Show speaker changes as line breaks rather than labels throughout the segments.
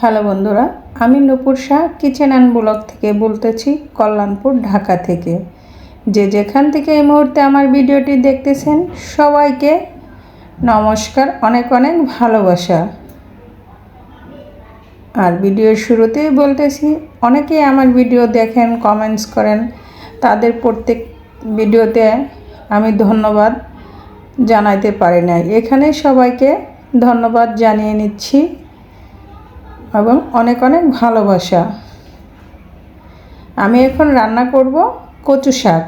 Hello বন্ধুরা, আমি Nupur Shah kitchen and blog থেকে বলতেছি কল্যাণপুর, ঢাকা থেকে। যে যেখান থেকে এই মুহূর্তে আমার ভিডিওটি দেখতেছেন, সবাইকে নমস্কার, অনেক অনেক ভালোবাসা। আর ভিডিওর শুরুতেই বলতেছি, অনেকেই আমার ভিডিও দেখেন কমেন্টস করেন। তাদের প্রত্যেক ভিডিওতে আমি ধন্যবাদ জানাইতে পারি না এখানে সবাইকে ধন্যবাদ জানিয়ে নিচ্ছি। এবং অনেক অনেক ভালোবাসা। আমি এখন রান্না করব কচু শাক।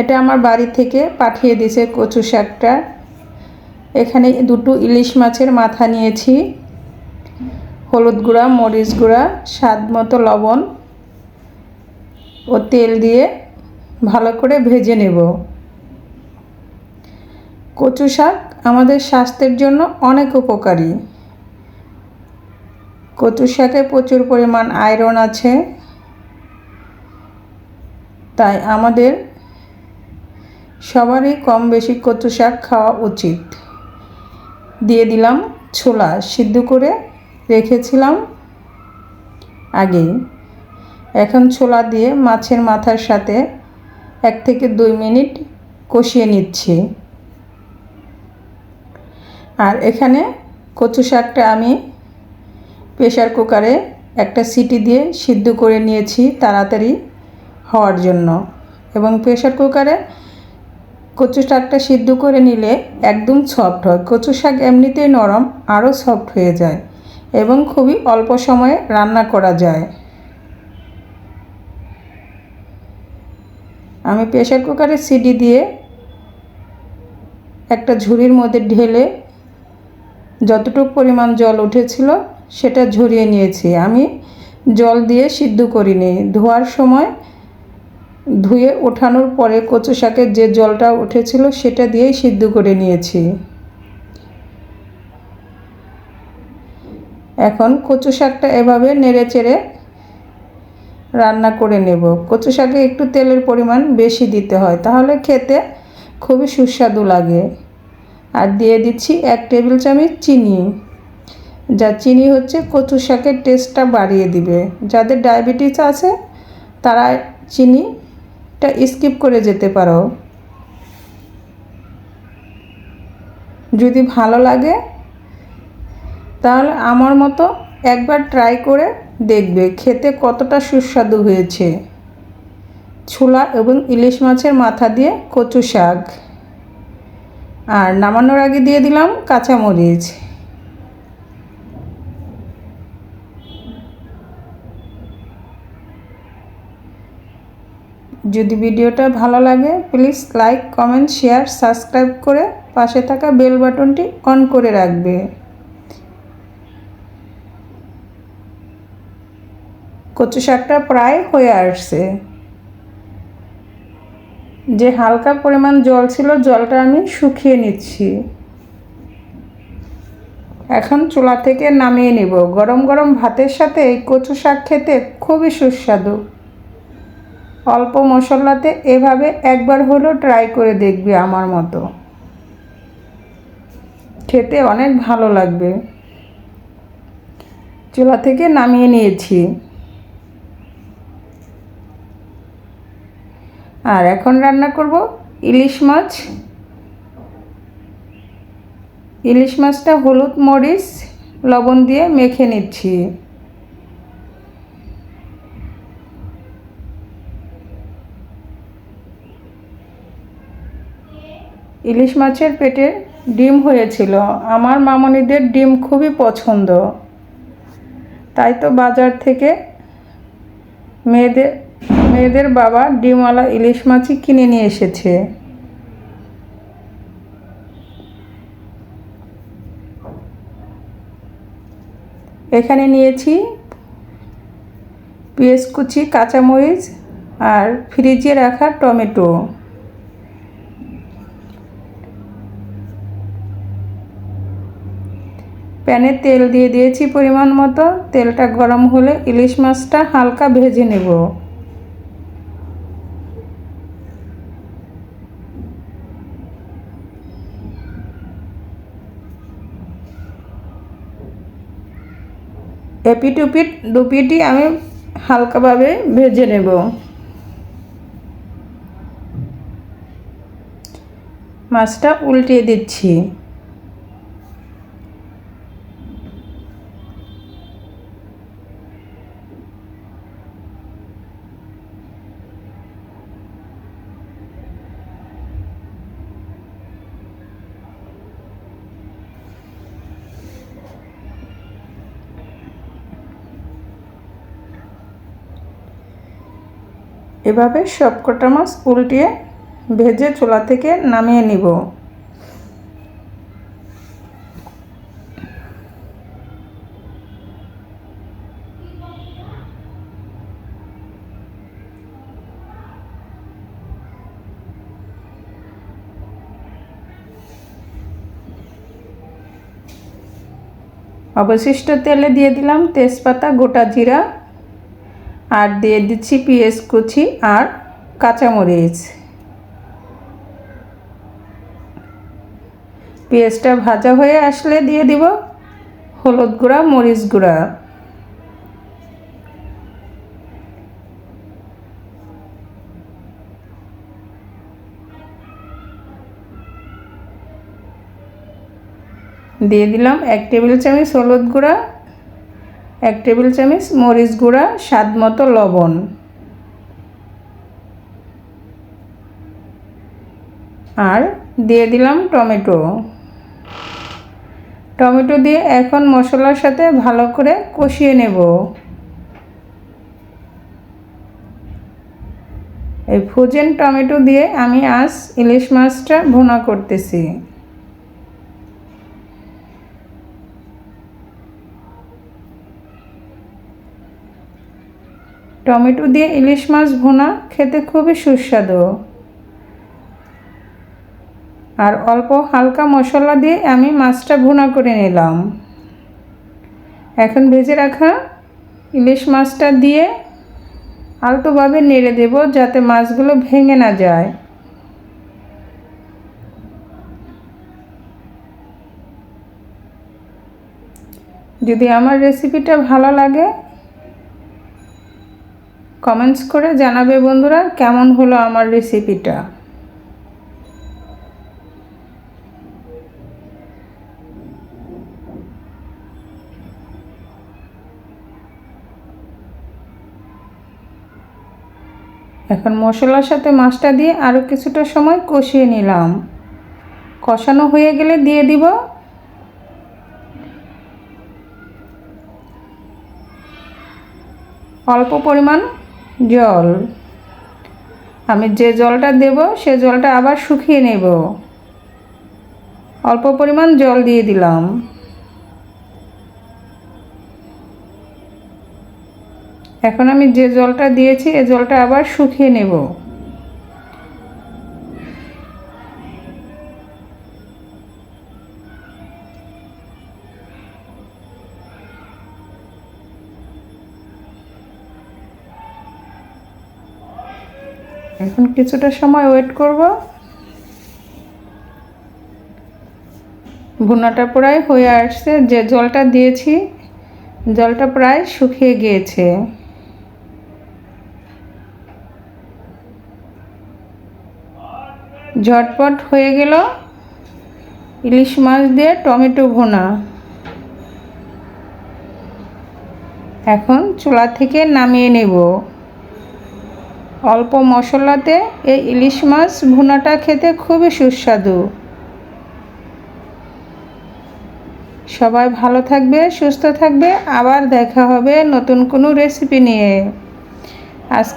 এটা আমার বাড়ি থেকে পাঠিয়ে দিয়েছে কচু শাকটা। এখানে দুটো ইলিশ মাছের মাথা নিয়েছি। হলুদ গুঁড়া, মরিচ গুঁড়া, স্বাদ মতো লবণ ও তেল দিয়ে ভালো করে ভেজে নেব। কচু শাক আমাদের স্বাস্থ্যের জন্য অনেক উপকারী। কচু শাকে প্রচুর পরিমাণ আয়রন আছে। তাই আমাদের সবারই কম বেশি কচু শাক খাওয়া উচিত। দিয়ে দিলাম ছোলা সিদ্ধ করে রেখেছিলাম আগে। এখন ছোলা দিয়ে মাছের মাথার সাথে এক থেকে দুই মিনিট কষিয়ে নিচ্ছি। আর এখানে কচু শাকটা আমি প্রেশার কুকারে একটা সিটি দিয়ে সিদ্ধ করে নিয়েছি তাড়াতাড়ি হওয়ার জন্য। এবং প্রেশার কুকারে কচু শাকটা সিদ্ধ করে নিলে একদম সফট হয়। কচু শাক এমনিতেই নরম, আরও সফট হয়ে যায় এবং খুবই অল্প সময়ে রান্না করা যায়। আমি প্রেশার কুকারে সিটি দিয়ে একটা ঝুড়ির মধ্যে ঢেলে যতটুকু পরিমাণ জল উঠেছিল সেটা ঝরিয়ে নিয়েছি। আমি জল দিয়ে সিদ্ধ করিনি। ধোয়ার সময় ধুয়ে ওঠানোর পরে কচু শাকের যে জলটা উঠেছিল সেটা দিয়েই সিদ্ধ করে নিয়েছি। এখন কচু শাকটা এভাবে নেড়ে চেড়ে রান্না করে নেব। কচু শাকে একটু তেলের পরিমাণ বেশি দিতে হয়, তাহলে খেতে খুবই সুস্বাদু লাগে। আর দিয়ে দিচ্ছি এক টেবিল চামচ চিনি। যা চিনি হচ্ছে কচু শাকের টেস্টটা বাড়িয়ে দিবে। যাদের ডায়াবেটিস আছে, তারা চিনিটা স্কিপ করে যেতে পারো। যদি ভালো লাগে, তাহলে আমার মতো একবার ট্রাই করে দেখবে খেতে কতটা সুস্বাদু হয়েছে। ছোলা এবং ইলিশ মাছের মাথা দিয়ে কচু শাক। আর নামানোর আগে দিয়ে দিলাম কাঁচামরিচ। যদি ভিডিওটা ভালো লাগে please like comment share subscribe করে পাশে থাকা বেল বাটনটি অন করে রাখবে। কচু শাকটা প্রায় হয়ে আসছে। যে হালকা পরিমাণ জল ছিল, জলটা আমি শুকিয়ে নিচ্ছি। এখন চুলা থেকে নামিয়ে নিব। গরম গরম ভাতের সাথে এই কচু শাক খেতে খুবই সুস্বাদু। অল্প মশলাতে এভাবে একবার হলেও ট্রাই করে দেখবে আমার মতো। খেতে অনেক ভালো লাগবে। চুলা থেকে নামিয়ে নিয়েছি। আর এখন রান্না করব ইলিশ মাছ। ইলিশ মাছটা হলুদ মরিচ, লবণ দিয়ে মেখে নিচ্ছি। ইলিশ মাছের পেটে ডিম হয়েছিল। আমার মামনিদের ডিম খুবই পছন্দ। তাই তো বাজার থেকে মেয়েদের মেয়েদের বাবা ডিমওয়ালা ইলিশ মাছই কিনে নিয়ে এসেছে। এখানে নিয়েছি পেঁয়াজ কুচি, কাঁচামরিচ আর ফ্রিজে রাখা টমেটো। প্যানে তেল দিয়ে দিয়েছি পরিমাণ মতো। তেলটা গরম হলে ইলিশ মাছটা হালকা ভেজে নেব। এপিট উপিট দুপিটি আমি হালকাভাবে ভেজে নেব। মাছটা উল্টিয়ে দিচ্ছি। এভাবে সবকটা মাছ উল্টিয়ে ভেজে চোলা থেকে নামিয়ে নিব। অবশিষ্ট তেলে দিয়ে দিলাম তেজপাতা, গোটা জিরা আর দিয়ে দিচ্ছি পেঁয়াজ কুচি আর কাঁচামরিচ। পেঁয়াজটা ভাজা হয়ে আসলে দিয়ে দিব হলুদ গুঁড়া, মরিচ গুঁড়া। দিয়ে দিলাম এক টেবিল চামচ হলুদ গুঁড়া। এক টেবিল চামচ মরিচ গুঁড়া, স্বাদ মতো লবণ। আর দিয়ে দিলাম টমেটো। টমেটো দিয়ে এখন মশলার সাথে ভালো করে কষিয়ে নেব। এই ফ্রোজেন টমেটো দিয়ে আমি আজ ইলিশ মাছটা ভুনা করতেছি। টমেটো দিয়ে ইলিশ মাছ ভুনা খেতে খুবই সুস্বাদু। আর অল্প হালকা মশলা দিয়ে আমি মাছটা ভুনা করে নিলাম। এখন ভেজে রাখা ইলিশ মাছটা দিয়ে আলতোভাবে নেড়ে দেব যাতে মাছগুলো ভেঙে না যায়। যদি আমার রেসিপিটা ভালো লাগে কমেন্টস করে জানাবে বন্ধুরা, কেমন হলো আমার রেসিপিটা এখন মশলার সাথে মাছটা দিয়ে আরও কিছুটা সময় কষিয়ে নিলাম। কষানো হয়ে গেলে দিয়ে দিব অল্প পরিমাণ জল। আমি যে জলটা দেব, সে জলটা আবার শুকিয়ে নেব। অল্প পরিমাণ জল দিয়ে দিলাম। এখন আমি যে জলটা দিয়েছি, এ জলটা আবার শুকিয়ে নেব। এখন কিছুটা সময় ওয়েট করব। ভুনাটা প্রায় হয়ে আসছে। যে জলটা দিয়েছি, জলটা প্রায় শুকিয়ে গিয়েছে। ঝটপট হয়ে গেল ইলিশ মাছ দিয়ে টমেটো ভুনা। এখন চুলা থেকে নামিয়ে নেব। অল্প মশলাতে এই ইলিশ মাছ ভুনাটা খেতে খুবই সুস্বাদু। সবাই ভালো থাকবে, সুস্থ থাকবে। আবার দেখা হবে নতুন কোনো রেসিপি নিয়ে। আজকে